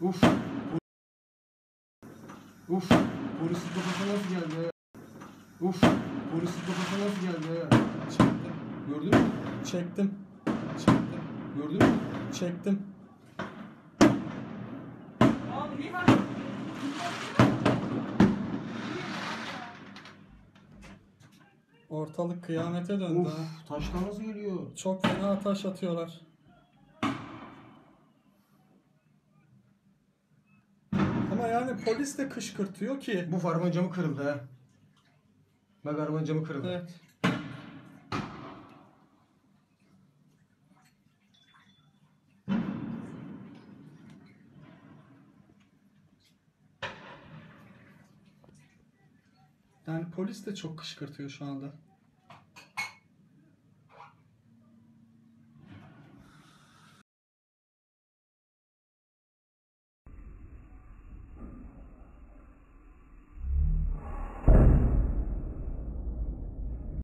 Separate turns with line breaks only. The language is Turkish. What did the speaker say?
Uf. Uf. Polisin kafasına nasıl geldi? Uf. Polisin kafasına nasıl geldi?
Çektim.
Gördün mü?
Çektim. Çektim.
Gördün mü?
Çektim. Ortalık kıyamete döndü ha.
Uf. Taşlar nasıl geliyor?
Çok fena taş atıyorlar. Yani polis de kışkırtıyor ki.
Bu arabanın camı kırıldı ha. Bak arabanın camı kırıldı.
Evet. Yani polis de çok kışkırtıyor şu anda.